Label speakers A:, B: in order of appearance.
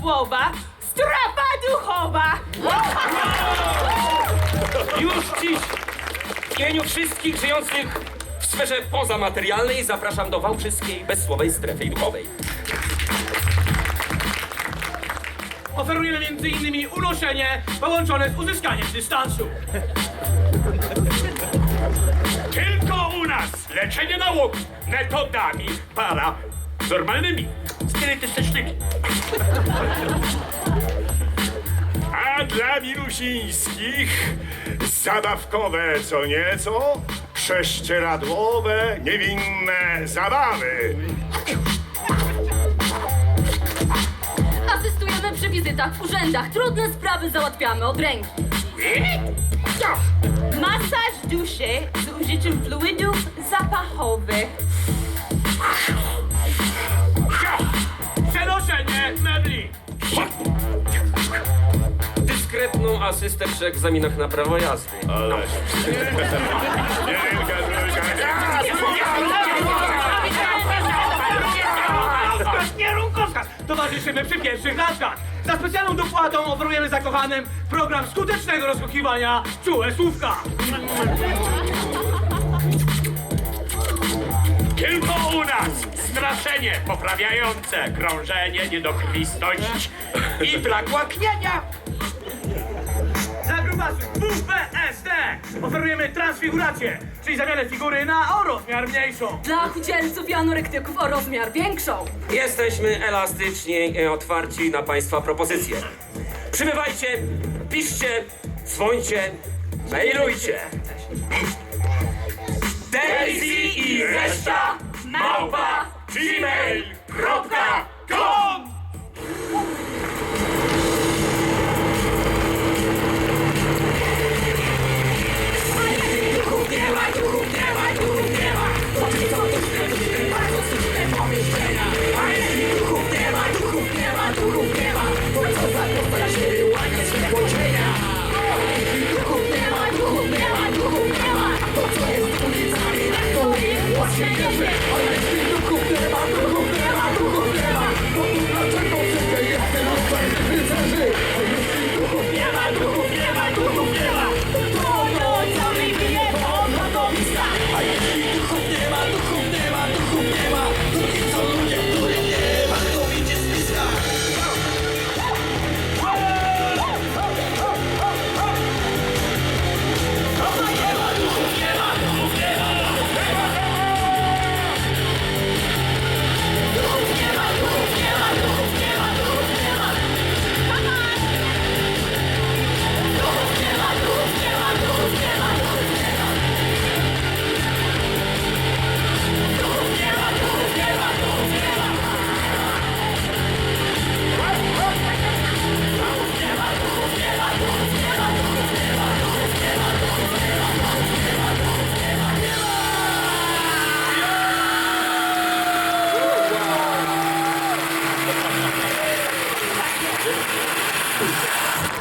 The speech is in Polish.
A: słowa strapa duchowa.
B: Już dziś w imieniu wszystkich żyjących w sferze pozamaterialnej zapraszam do Wałbrzyskiej Bezsłowej Strefy Duchowej.
C: Oferujemy m.in. unoszenie połączone z uzyskaniem dystansu.
D: Tylko u nas leczenie nałogu metodami paranormalnymi, spirytystycznymi. A dla wirusińskich zabawkowe co nieco, prześcieradłowe, niewinne zabawy.
E: Asystujemy przy wizytach w urzędach. Trudne sprawy załatwiamy od ręki.
A: Masaż duszy z użyciem fluidów zapachowych.
B: Asystę przy egzaminach na prawo jazdy.
C: Rozkaz, kierunkowskaz! Towarzyszymy przy pierwszych latkach. Za specjalną dopłatą oferujemy zakochanym program skutecznego rozsłuchiwania czułe słówka.
D: Tylko u nas straszenie poprawiające krążenie, niedokrwistość i brak łaknienia.
C: Grubasów WPSD oferujemy transfigurację, czyli zamianę figury na o rozmiar mniejszą.
E: Dla chudzielców i anorektyków o rozmiar większą.
B: Jesteśmy elastyczni i otwarci na Państwa propozycje. Przybywajcie, piszcie, dzwońcie, mailujcie. Daisy i reszta małpa gmail.com Rycerzy! Música